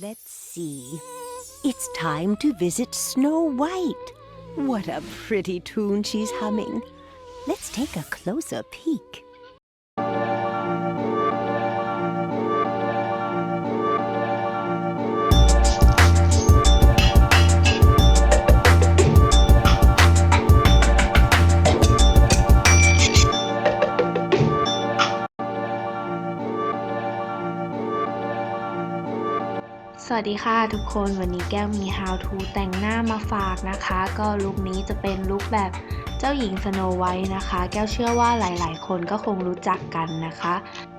let's see. It's time to visit Snow White. What a pretty tune she's humming. Let's take a closer peek. สวัสดีค่ะทุกคนวันนี้แก้วมี How to แต่งหน้ามาฝากนะคะ ก็ลุคนี้จะเป็นลุคแบบเจ้าหญิงสโนไวท์นะคะ แก้วเชื่อว่าหลายๆ คนก็คงรู้จักกันนะคะ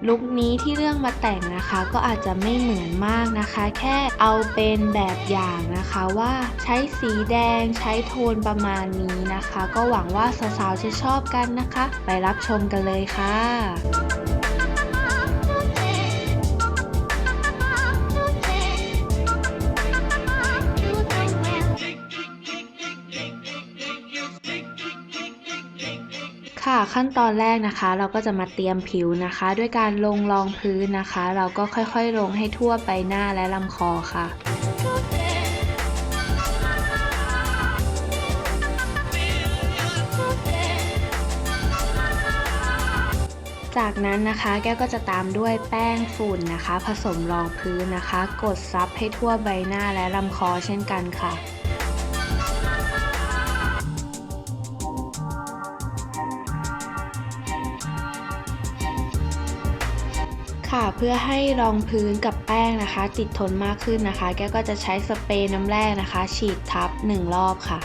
ลุคนี้ที่เรื่องมาแต่งนะคะ ก็อาจจะไม่เหมือนมากนะคะ แค่เอาเป็นแบบอย่างนะคะว่าใช้สีแดงใช้โทนประมาณนี้นะคะ ก็หวังว่าสาวๆจะชอบกันนะคะ ไปรับชมกันเลยค่ะ ค่ะขั้นตอนแรกนะคะ เราก็จะมาเตรียมผิวนะคะ ด้วยการลงรองพื้นนะคะ เราก็ค่อยๆลงให้ทั่วใบหน้าและลำคอค่ะจากนั้นนะคะแก้วก็จะตามด้วยแป้งฝุ่นนะคะ ผสมรองพื้นนะคะ กดซับให้ทั่วใบหน้าและลำคอเช่นกันค่ะ ค่ะ เพื่อให้รองพื้นกับแป้งนะคะ ติดทนมากขึ้นนะคะ แก้วก็จะใช้สเปรย์น้ำแร่นะคะ ฉีดทับ 1 รอบค่ะ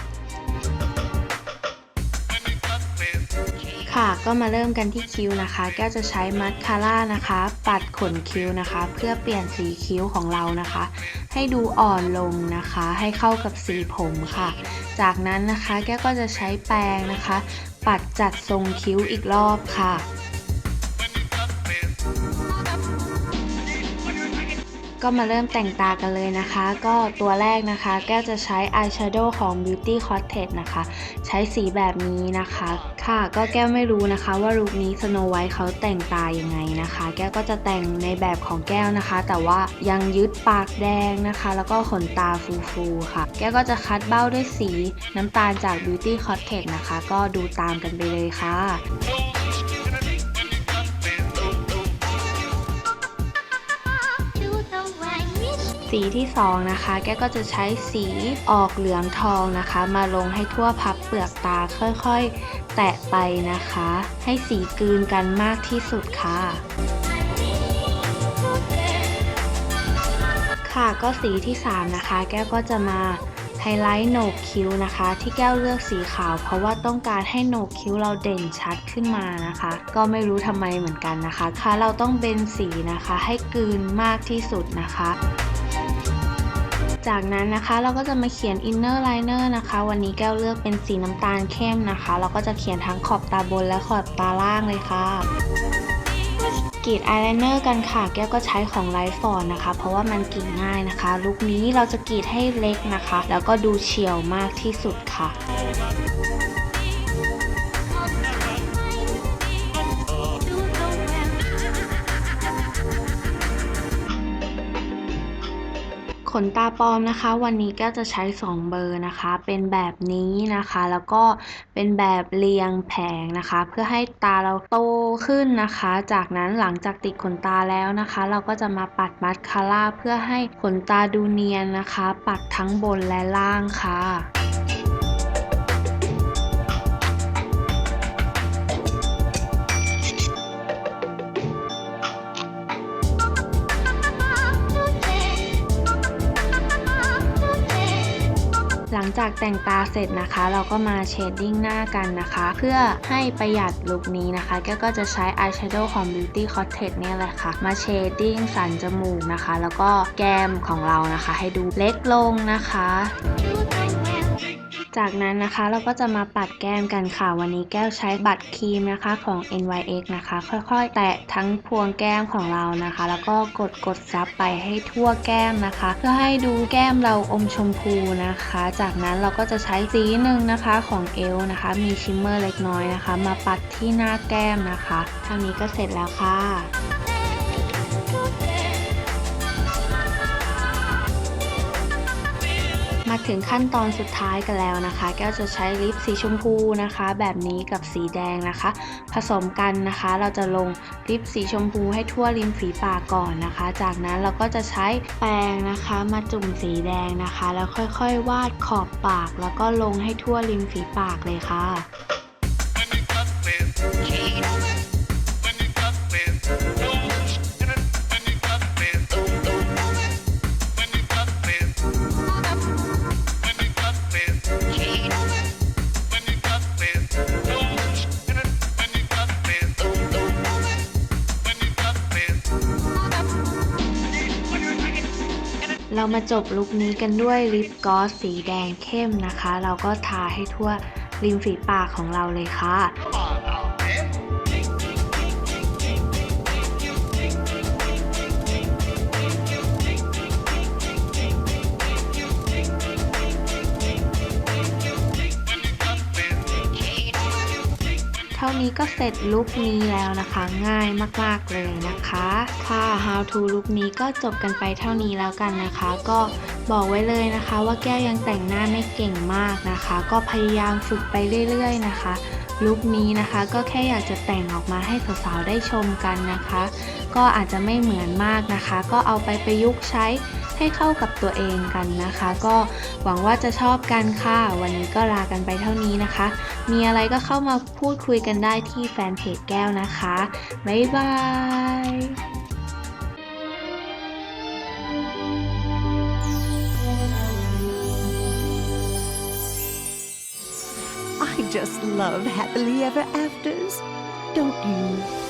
ค่ะก็มาเริ่มกันที่คิ้วนะคะ แก้วจะใช้มัสคาร่านะคะ ปัดขนคิ้วนะคะ เพื่อเปลี่ยนสีคิ้วของเรานะคะ ให้ดูอ่อนลงนะคะ ให้เข้ากับสีผมค่ะ จากนั้นนะคะ แก้วก็จะใช้แปรงนะคะ ปัดจัดทรงคิ้วอีกรอบค่ะ ก็มาเริ่มแต่งตากันเลยนะคะ ก็ตัวแรกนะคะ แก้วจะใช้อายแชโดว์ของ Beauty Cottage นะคะ ใช้สีแบบนี้นะคะ ค่ะ ก็แก้วไม่รู้นะคะว่าลุคนี้ Snow White เขาแต่งตายังไงนะคะ แก้วก็จะแต่งในแบบของแก้วนะคะ แต่ว่ายังยึดปากแดงนะคะ แล้วก็ขนตาฟูๆค่ะ แก้วก็จะคัดเบ้าด้วยสีน้ำตาลจาก Beauty Cottage นะคะ ก็ดูตามกันไปเลยค่ะ สีที่สองนะคะ แก้ก็จะใช้สีออกเหลืองทองนะคะ มาลงให้ทั่วพับเปลือกตาค่อยๆ แตะไปนะคะ ให้สีกลืนกันมากที่สุดค่ะค่ะก็สีที่ 3 นะคะ แก้วก็จะมาไฮไลท์โหนกคิ้วนะคะ ที่แก้วเลือกสีขาว เพราะว่าต้องการให้โหนกคิ้วเราเด่นชัดขึ้นมานะคะ ก็ไม่รู้ทำไมเหมือนกันนะคะค่ะเราต้องเบนสีนะคะ ให้กลืนมากที่สุดนะคะ จากนั้นนะคะเราก็จะมาเขียนอินเนอร์ไลเนอร์นะคะ วันนี้แก้วเลือกเป็นสีน้ำตาลเข้มนะคะ เราก็จะเขียนทั้งขอบตาบนและขอบตาล่างเลยค่ะกรีดอายไลเนอร์กันค่ะ แก้วก็ใช้ของไลฟ์ฟอนนะคะ เพราะว่ามันกรีดง่ายนะคะ ลุคนี้เราจะกรีดให้เล็กนะคะ แล้วก็ดูเฉียวมากที่สุดค่ะ ขนตาปลอมนะคะ วันนี้ก็จะใช้ 2 เบอร์นะคะ เป็นแบบนี้นะคะ แล้วก็เป็นแบบเรียงแผงนะคะ เพื่อให้ตาเราโตขึ้นนะคะ จากนั้นหลังจากติดขนตาแล้วนะคะ เราก็จะมาปัดมัสคาร่าเพื่อให้ขนตาดูเนียนนะคะ ปัดทั้งบนและล่างค่ะ ลังจากแต่งตาเสร็จนะคะ เราก็มาเชดดิ้งหน้ากันนะคะ เพื่อให้ประหยัดลุคนี้นะคะ แก้วก็จะใช้อายแชโดว์ของ Beauty Cottage เนี่ยแหละค่ะ มาเชดดิ้งสันจมูกนะคะ แล้วก็แก้มของเรานะคะ ให้ดูเล็กลงนะคะ จากนั้นนะคะเราก็จะมาปัดแก้มกันค่ะ วันนี้แก้วใช้บัตรครีมนะคะของ NYX นะคะ ค่อยๆ แตะทั้งพวงแก้มของเรานะคะ แล้วก็กดกดซับไปให้ทั่วแก้มนะคะ เพื่อให้ดูแก้มเราอมชมพูนะคะ จากนั้นเราก็จะใช้สีหนึ่งนะคะของเอลนะคะ มีชิมเมอร์เล็กน้อยนะคะ มาปัดที่หน้าแก้มนะคะเท่านี้ก็เสร็จแล้วค่ะ มาถึงขั้นตอนสุดท้ายกันแล้วนะคะ แก้วจะใช้ลิปสีชมพูนะคะ แบบนี้กับสีแดงนะคะ ผสมกันนะคะ เราจะลงลิปสีชมพูให้ทั่วริมฝีปากก่อนนะคะ จากนั้นเราก็จะใช้แปรงนะคะมาจุ่มสีแดงนะคะ แล้วค่อยๆ วาดขอบปาก แล้วก็ลงให้ทั่วริมฝีปากเลยค่ะ เรามาจบลุคนี้กันด้วยลิปกลอสสีแดงเข้มนะคะ เราก็ทาให้ทั่วริมฝีปากของเราเลยค่ะ ท่านี้ก็เสร็จลุคนี้แล้วนะคะ ง่ายมากๆเลยนะคะค่ะ how to ลุคนี้ก็จบกันไปเท่านี้แล้วกันนะคะ ก็บอกไว้เลยนะคะ ว่าแก้วยังแต่งหน้าไม่เก่งมากนะคะ ก็พยายามฝึกไปเรื่อย ๆ นะคะลุคนี้นะคะก็แค่อยากจะแต่งออกมาให้สาวๆได้ชมกันนะคะ ก็อาจจะไม่เหมือนมากนะคะ ก็เอาไปประยุกต์ใช้ ให้เข้ากับตัวเองกันนะคะ ก็หวังว่าจะชอบกันค่ะ วันนี้ก็ลากันไปเท่านี้นะคะ มีอะไรก็เข้ามาพูดคุยกันได้ที่แฟนเพจแก้วนะคะ บ๊ายบาย I just love happily ever afters. Don't you?